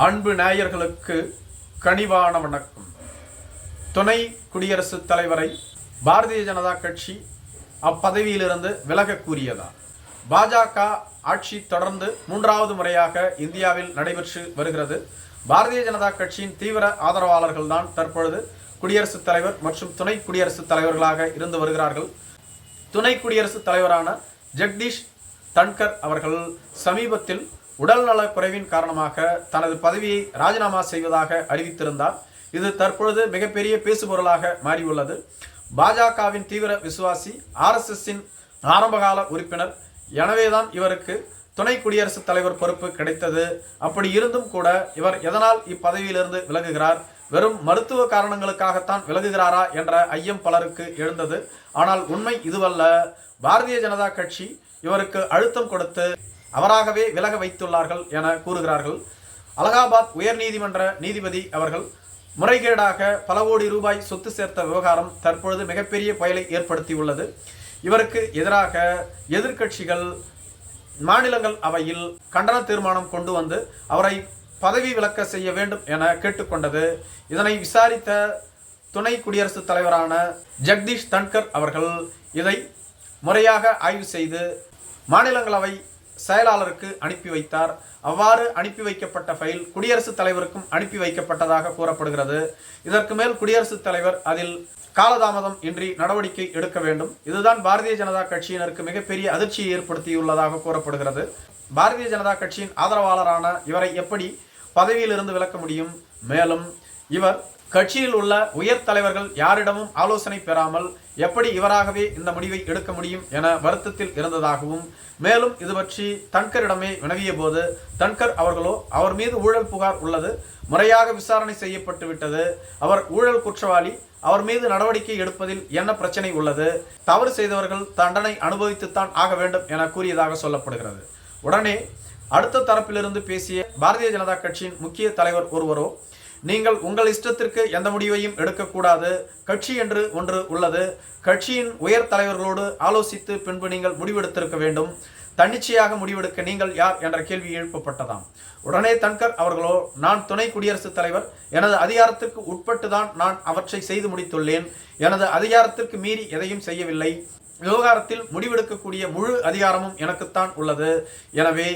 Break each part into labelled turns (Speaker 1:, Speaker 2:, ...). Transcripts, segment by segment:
Speaker 1: அன்பு நேயர்களுக்கு கனிவான வணக்கம். துணை குடியரசுத் தலைவரை பாரதிய ஜனதா கட்சி அப்பதவியிலிருந்து விலகக் கூறியதா பாஜக ஆட்சி தொடர்ந்து மூன்றாவது முறையாக இந்தியாவில் நடைபெற்று வருகிறது. பாரதிய ஜனதா கட்சியின் தீவிர ஆதரவாளர்கள் தான் தற்பொழுது குடியரசுத் தலைவர் மற்றும் துணை குடியரசுத் தலைவர்களாக இருந்து வருகிறார்கள். துணை குடியரசுத் தலைவரான ஜெகதீஷ் தன்கர் அவர்கள் சமீபத்தில் உடல்நலக் குறைவின் காரணமாக தனது பதவியை ராஜினாமா செய்வதாக அறிவித்திருந்தார். இது தற்பொழுது மிகப்பெரிய பேசுபொருளாக மாறியுள்ளது. பாஜகவின் தீவிர விசுவாசி ஆர்எஸ்எஸ்ஸின் ஆரம்பகால உறுப்பினர். எனவேதான் இவருக்கு துணை குடியரசுத் தலைவர் பொறுப்பு கிடைத்தது. அப்படி இருந்தும் கூட இவர் எதனால் இப்பதவியிலிருந்து விலகுகிறார்? வெறும் மருத்துவ காரணங்களுக்காகத்தான் விலகுகிறாரா என்ற ஐயம் பலருக்கு எழுந்தது. ஆனால் உண்மை இதுவல்ல. பாரதிய ஜனதா கட்சி இவருக்கு அழுத்தம் கொடுத்து அவராகவே விலக வைத்துள்ளார்கள் என கூறுகிறார்கள். அலகாபாத் உயர்நீதிமன்ற நீதிபதி அவர்கள் முறைகேடாக பல கோடி ரூபாய் சொத்து சேர்த்த விவகாரம் தற்பொழுது மிகப்பெரிய புயலை ஏற்படுத்தியுள்ளது. இவருக்கு எதிராக எதிர்க்கட்சிகள் மாநிலங்கள் அவையில் கண்டன தீர்மானம் கொண்டு வந்து அவரை பதவி விலக்க செய்ய வேண்டும் என கேட்டுக்கொண்டது. இதனை விசாரித்த துணை குடியரசுத் தலைவரான ஜெகதீஷ் தன்கர் அவர்கள் இதை முறையாக ஆய்வு செய்து மாநிலங்களவை செயலாளருக்கு அனுப்பி வைத்தார். அவ்வாறு அனுப்பி வைக்கப்பட்ட ஃபைல் குடியரசுத் தலைவருக்கும் அனுப்பி வைக்கப்பட்டதாக கூறப்படுகிறது. இதற்கு மேல் குடியரசுத் தலைவர் அதில் காலதாமதம் இன்றி நடவடிக்கை எடுக்க வேண்டும். இதுதான் பாரதிய ஜனதா கட்சியினருக்கு மிகப்பெரிய அதிர்ச்சியை ஏற்படுத்தியுள்ளதாக கூறப்படுகிறது. பாரதிய ஜனதா கட்சியின் ஆதரவாளரான இவரை எப்படி பதவியிலிருந்து விலக்க முடியும்? மேலும் இவர் கட்சியில் உள்ள உயர் தலைவர்கள் யாரிடமும் ஆலோசனை பெறாமல் எப்படி இவராகவே இந்த முடிவை எடுக்க முடியும் என வருத்தத்தில் இருந்ததாகவும் மேலும் இது பற்றி தன்கரிடமே வினவிய போது தன்கர் அவர்களோ அவர் மீது ஊழல் புகார் உள்ளது முறையாக விசாரணை செய்யப்பட்டு விட்டது அவர் ஊழல் குற்றவாளி அவர் மீது நடவடிக்கை எடுப்பதில் என்ன பிரச்சனை உள்ளது தவறு செய்தவர்கள் தண்டனை அனுபவித்துத்தான் ஆக வேண்டும் என கூறியதாக சொல்லப்படுகிறது. உடனே அடுத்த தரப்பிலிருந்து பேசிய பாரதிய ஜனதா கட்சியின் முக்கிய தலைவர் ஒருவரோ நீங்கள் உங்கள் இஷ்டத்திற்கு எந்த முடிவையும் எடுக்கக்கூடாது. கட்சி என்று ஒன்று உள்ளது. கட்சியின் உயர் தலைவர்களோடு ஆலோசித்து பின்பு நீங்கள் முடிவெடுத்திருக்க வேண்டும். தன்னிச்சையாக முடிவெடுக்க நீங்கள் யார் என்ற கேள்வி எழுப்பப்பட்டதாம். உடனே தன்கர் அவர்களோ நான் துணை குடியரசுத் தலைவர் எனது அதிகாரத்திற்கு உட்பட்டு தான் நான் அவற்றை செய்து முடித்துள்ளேன். எனது அதிகாரத்திற்கு மீறி எதையும் செய்யவில்லை. விவகாரத்தில் முடிவெடுக்கக்கூடிய முழு அதிகாரமும் எனக்குத்தான் உள்ளது. எனவே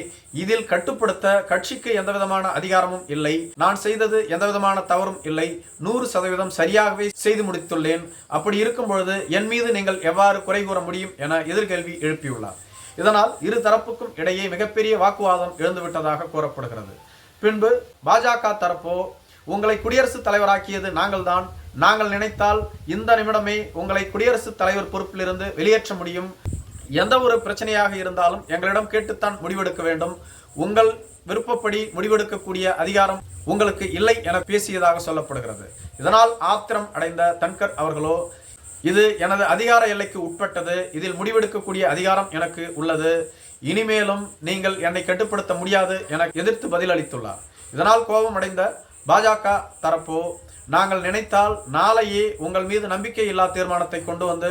Speaker 1: இதில் கட்டுப்படுத்த கட்சிக்கு எந்தவிதமான அதிகாரமும் இல்லை. நான் செய்தது எந்தவிதமான தவறும் இல்லை. நூறு சதவீதம் சரியாகவே செய்து முடித்துள்ளேன். அப்படி இருக்கும் பொழுது என் மீது நீங்கள் எவ்வாறு குறை கூற முடியும் என எதிர்கேள்வி எழுப்பியுள்ளார். இதனால் இரு தரப்புக்கும் இடையே மிகப்பெரிய வாக்குவாதம் எழுந்துவிட்டதாக கூறப்படுகிறது. பின்பு பாஜக தரப்போ உங்களை குடியரசுத் தலைவராக்கியது நாங்கள்தான். நாங்கள் நினைத்தால் இந்த நிமிடமே உங்களை குடியரசுத் தலைவர் பொறுப்பிலிருந்து வெளியேற்ற முடியும். எந்த ஒரு பிரச்சனையாக இருந்தாலும் எங்களிடம் கேட்டுத்தான் முடிவெடுக்க வேண்டும். உங்கள் விருப்பப்படி முடிவெடுக்கக்கூடிய அதிகாரம் உங்களுக்கு இல்லை என பேசியதாக சொல்லப்படுகிறது. இதனால் ஆத்திரம் அடைந்த தன்கர் அவர்களோ இது எனது அதிகார எல்லைக்கு உட்பட்டது. இதில் முடிவெடுக்கக்கூடிய அதிகாரம் எனக்கு உள்ளது. இனிமேலும் நீங்கள் என்னை கட்டுப்படுத்த முடியாது என எதிர்த்து பதிலளித்துள்ளார். இதனால் கோபம் அடைந்த பாஜக தரப்போ நாங்கள் நினைத்தால் நாளையே உங்கள் மீது நம்பிக்கை இல்லா தீர்மானத்தை கொண்டு வந்து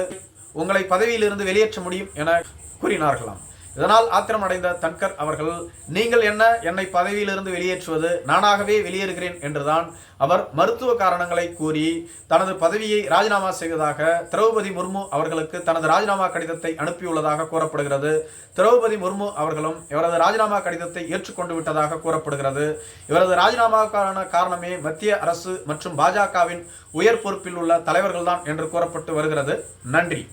Speaker 1: உங்களை பதவியிலிருந்து வெளியேற்ற முடியும் என கூறினார்களாம். இதனால் ஆத்திரமடைந்த தன்கர் அவர்கள் நீங்கள் என்ன என்னை பதவியிலிருந்து வெளியேற்றுவது? நானாகவே வெளியேறுகிறேன் என்றுதான் அவர் மருத்துவ காரணங்களை கூறி தனது பதவியை ராஜினாமா செய்வதாக திரௌபதி முர்மு அவர்களுக்கு தனது ராஜினாமா கடிதத்தை அனுப்பியுள்ளதாக கூறப்படுகிறது. திரௌபதி முர்மு அவர்களும் இவரது ராஜினாமா கடிதத்தை ஏற்றுக்கொண்டு விட்டதாக கூறப்படுகிறது. இவரது ராஜினாமாவுக்கான காரணமே மத்திய அரசு மற்றும் பாஜகவின் உயர் பொறுப்பில் உள்ள தலைவர்கள்தான் என்று கூறப்பட்டு வருகிறது. நன்றி.